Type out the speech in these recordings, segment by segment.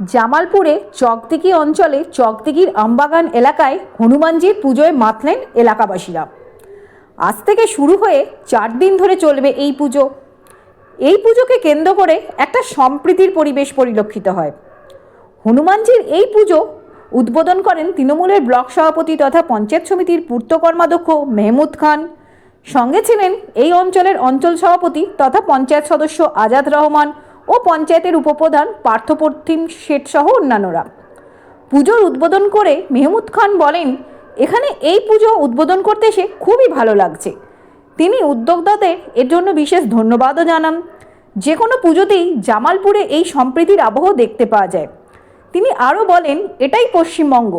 জামালপুরে চকদিঘি অঞ্চলে চকদিঘির আমবাগান এলাকায় হনুমানজির পুজোয় মাতলেন এলাকাবাসীরা। আজ থেকে শুরু হয়ে চার দিন ধরে চলবে এই পুজো। এই পুজোকে কেন্দ্র করে একটা সম্প্রীতির পরিবেশ পরিলক্ষিত হয়। হনুমানজির এই পুজো উদ্বোধন করেন তৃণমূলের ব্লক সভাপতি তথা পঞ্চায়েত সমিতির পূর্ত কর্মাধ্যক্ষ মেহমুদ খান। সঙ্গে ছিলেন এই অঞ্চলের অঞ্চল সভাপতি তথা পঞ্চায়েত সদস্য আজাদ রহমান। ও পঞ্চায়েতের উপপ্রধান পার্থপ্রতিম শেঠ সহ অন্যান্যরা। পুজোর উদ্বোধন করে মেহমুদ খান বলেন, এখানে এই পুজো উদ্বোধন করতে এসে খুবই ভালো লাগছে। তিনি উদ্যোক্তাদের এর জন্য বিশেষ ধন্যবাদও জানান। যে কোনো পুজোতেই জামালপুরে এই সম্প্রীতির আবহ দেখতে পাওয়া যায়। তিনি আরও বলেন, এটাই পশ্চিমবঙ্গ।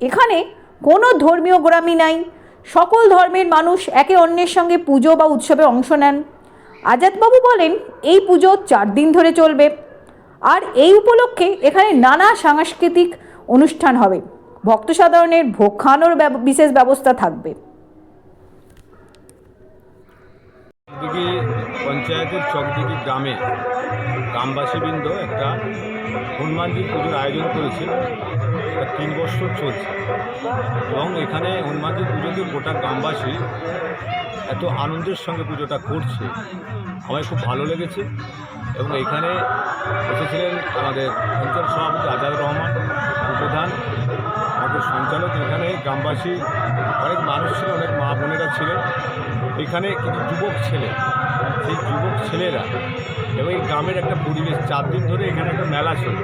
এখানে কোনো ধর্মীয় গোড়ামি নাই। সকল ধর্মের মানুষ একে অন্যের সঙ্গে পুজো বা উৎসবে অংশ নেন। আজাদবাবু বলেন, এই পুজো চার দিন ধরে চলবে। আর এই উপলক্ষে এখানে নানা সাংস্কৃতিক অনুষ্ঠান হবে। ভক্ত সাধারণের ভোগ খাওয়ানোর বিশেষ ব্যবস্থা থাকবে। চকদিঘি পঞ্চায়েতের চকদিঘি গ্রামে গ্রামবাসীবৃন্দ একটা হনুমানজির পুজোর আয়োজন করেছে। তিন বছর চলছে। এবং এখানে হনুমানজির পুজোতে গোটা গ্রামবাসী এত আনন্দের সঙ্গে পুজোটা করছে। আমার খুব ভালো লেগেছে। এবং এখানে এসেছিলেন আমাদের অঞ্চল সভাপতি আজাদ রহমান প্রধান আমাদের সঞ্চালক এখানে, গ্রামবাসী, অনেক মানুষ ছিল, অনেক মা বোনেরা ছিলেন। এখানে কিছু যুবক ছেলে, সেই যুবক ছেলেরা এবং এই গ্রামের একটা পরিবেশ, চার দিন ধরে এখানে একটা মেলা ছিল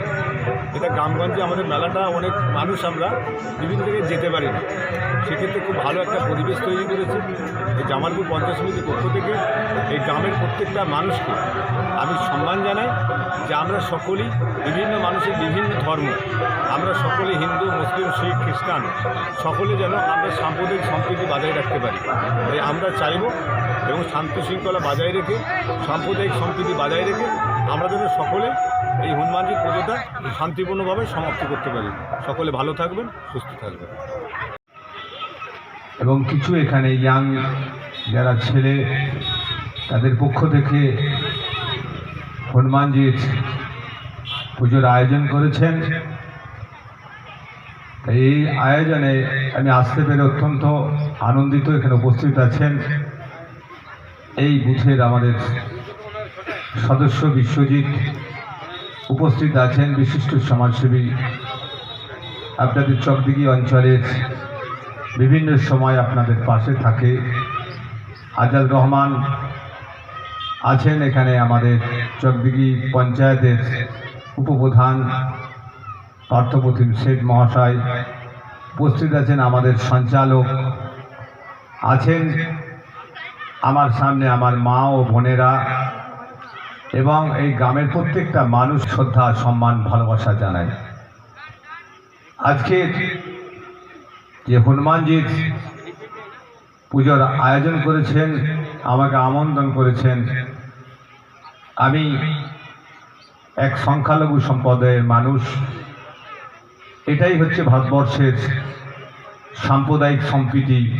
এটা গ্রামগঞ্জে আমাদের মেলাটা অনেক মানুষ আমরা বিভিন্ন জায়গায় যেতে পারি না। সেক্ষেত্রে খুব ভালো একটা পরিবেশ তৈরি করেছে। এই জামালপুর পঞ্চায়েত সমিতির পক্ষ থেকে এই গ্রামের প্রত্যেকটা মানুষকে আমি সম্মান জানাই যে আমরা সকলেই বিভিন্ন মানুষের বিভিন্ন ধর্ম। আমরা সকলে হিন্দু, মুসলিম, শিখ, খ্রিস্টান। সকলে যেন আমরা সাম্প্রদায়িক সম্প্রীতি বজায় রাখতে পারি। তাই আমরা চাইব এবং শান্তি শৃঙ্খলা বজায় রেখে, সাম্প্রদায়িক সম্প্রীতি বজায় রেখে আমরা যেন সকলে এই হনুমানজি পুজোটা শান্তিপূর্ণভাবে সমাপ্ত করতে পারি। সকলে ভালো থাকবেন, সুস্থ থাকবেন। এবং কিছু এখানে ইয়াং যারা ছেলে, তাদের পক্ষ থেকে হনুমানজির পুজোর আয়োজন করেছেন। এই আয়োজনে আমি আসতে পেরে অত্যন্ত আনন্দিত, এখানে উপস্থিত আছেন এই বুথের আমাদের সদস্য বিশ্বজিৎ। উপস্থিত আছেন বিশিষ্ট সমাজসেবী আপনাদের চকদিঘি অঞ্চলের বিভিন্ন সময় আপনাদের পাশে থাকে। আজাদ রহমান আছেন এখানে আমাদের চকদিঘি পঞ্চায়েতের উপপ্রধান পার্থপ্রতিম শেখ মহাশয় উপস্থিত আছেন আমাদের সঞ্চালক, আছেন আমার সামনে আমার মা ও বোনেরা এবং এই গ্রামের প্রত্যেকটা মানুষ শ্রদ্ধা, সম্মান, ভালোবাসা জানায়। আজকে যে হনুমানজির পুজোর আয়োজন করেছেন, আমাকে আমন্ত্রণ করেছেন, আমি এক সংখ্যালঘু সম্প্রদায়ের মানুষ। এটাই হচ্ছে ভারতবর্ষের সাম্প্রদায়িক সম্প্রীতি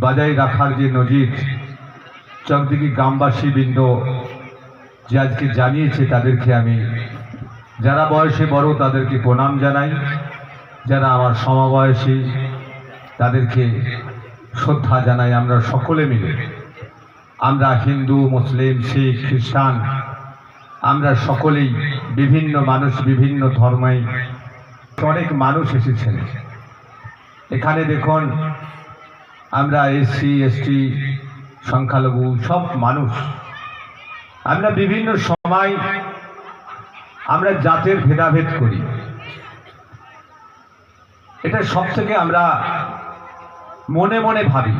বজায় রাখার যে নজির, চকদিকে গ্রামবাসী বৃন্দ যে আজকে জানিয়েছে তাদেরকে আমি। যারা বয়সে বড় তাদেরকে প্রণাম জানাই। যারা আমার সমবয়সী তাদেরকে শ্রদ্ধা জানাই আমরা সকলে মিলে। আমরা হিন্দু, মুসলিম, শিখ, খ্রিস্টান আমরা সকলেই বিভিন্ন মানুষ বিভিন্ন ধর্মে অনেক মানুষ এসেছেন। এখানে দেখুন, আমরা এসসি, এসটি, সংখ্যালঘু, সব মানুষ। আমরা বিভিন্ন সময় আমরা জাতের ভেদাভেদ করি। এটা সব থেকে আমরা মনে মনে ভাবি।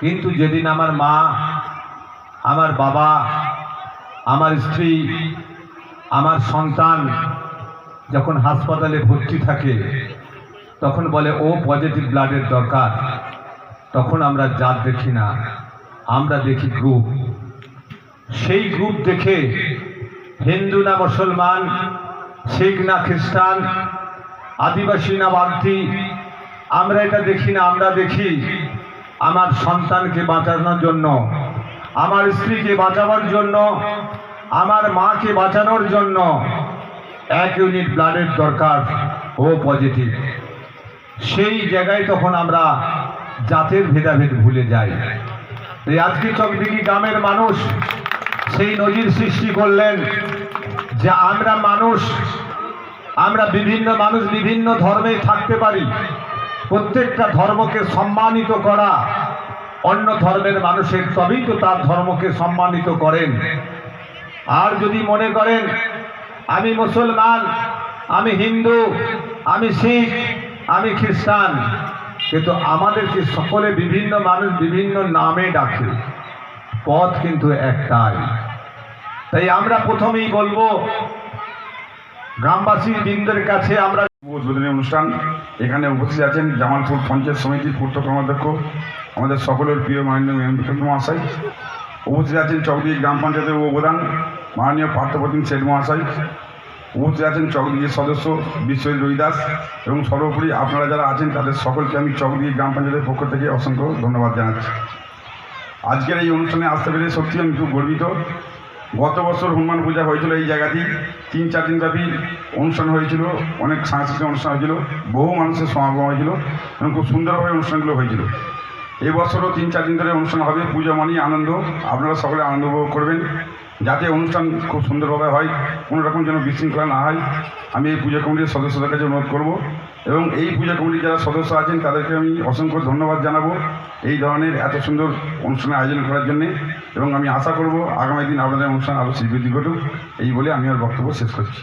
কিন্তু যেদিন আমার মা, আমার বাবা আমার স্ত্রী, আমার সন্তান যখন হাসপাতালে ভর্তি থাকে, তখন বলে, ও পজিটিভ ব্লাডের দরকার। তখন আমরা জাত দেখি না, আমরা দেখি গ্রুপ সেই গ্রুপ দেখে হিন্দু না মুসলমান, শিখ না খ্রিস্টান, আদিবাসী না বাগদি, আমরা এটা দেখি না, আমরা দেখি আমার সন্তানকে বাঁচানোর জন্য আমার স্ত্রীকে বাঁচাবার জন্য, আমার মাকে বাঁচানোর জন্য এক ইউনিট ব্লাডের দরকার, ও পজিটিভ। সেই জায়গায় তখন আমরা জাতের ভেদাভেদ ভুলে যাই। এই আজকে চকদিঘি গ্রামের মানুষ সেই নজির সৃষ্টি করলেন যে আমরা মানুষ, আমরা বিভিন্ন মানুষ বিভিন্ন ধর্মে থাকতে পারি। প্রত্যেকটা ধর্মকে সম্মানিত করা অন্য ধর্মের মানুষের তবেই তো তার ধর্মকে সম্মানিত করেন। আর যদি মনে করেন, আমি মুসলমান, আমি হিন্দু, আমি শিখ, আমি খ্রিস্টান, কিন্তু আমাদেরকে সকলে বিভিন্ন মানুষ বিভিন্ন নামে ডাকে, পথ কিন্তু একটাই। তাই আমরা প্রথমেই বলব গ্রামবাসী বৃন্দের কাছে আমরা উদ্বোধনী অনুষ্ঠান, এখানে উপস্থিত আছেন জামালপুর পঞ্চায়েত সমিতির পূর্ত কর্মাধ্যক্ষ আমাদের সকলের প্রিয় মাননীয় মেম্বার মহাশয় উপস্থিত আছেন চকদিঘি গ্রাম পঞ্চায়েতের অবদান মাননীয় পার্থপ্রতিম শেঠ মহাশয় উপস্থিত আছেন চকদিঘির সদস্য বিশ্বজিৎ রবিদাস এবং সর্বোপরি আপনারা যারা আছেন তাদের সকলকে আমি চকদিঘি গ্রাম পঞ্চায়েতের পক্ষ থেকে অসংখ্য ধন্যবাদ জানাচ্ছি। আজকের এই অনুষ্ঠানে আসতে পেরে সত্যি আমি খুব গর্বিত। গত বছর হনুমান পূজা হয়েছিল এই জায়গাতেই তিন চার দিন ব্যাপী অনুষ্ঠান হয়েছিল, অনেক সাংস্কৃতিক অনুষ্ঠান হয়েছিল, বহু মানুষের সমাগম হয়েছিল এবং খুব সুন্দরভাবে অনুষ্ঠানগুলো হয়েছিল। এই বছরও তিন, চার দিন ধরে অনুষ্ঠান হবে, পুজো মানেই আনন্দ। আপনারা সকলে আনন্দ উপভোগ করবেন। যাতে অনুষ্ঠান খুব সুন্দরভাবে হয়, কোনো রকম যেন বিশৃঙ্খলা না হয়, আমি এই পুজো কমিটির সদস্যদের কাছে অনুরোধ করব। এবং এই পুজো কমিটির যারা সদস্য আছেন, তাদেরকে আমি অসংখ্য ধন্যবাদ জানাব এই ধরনের এত সুন্দর অনুষ্ঠানের আয়োজন করার জন্যে। এবং আমি আশা করব, আগামী দিন আপনাদের অনুষ্ঠান আরও শ্রীবৃদ্ধি ঘটুক এই বলে আমি আর বক্তব্য শেষ করছি।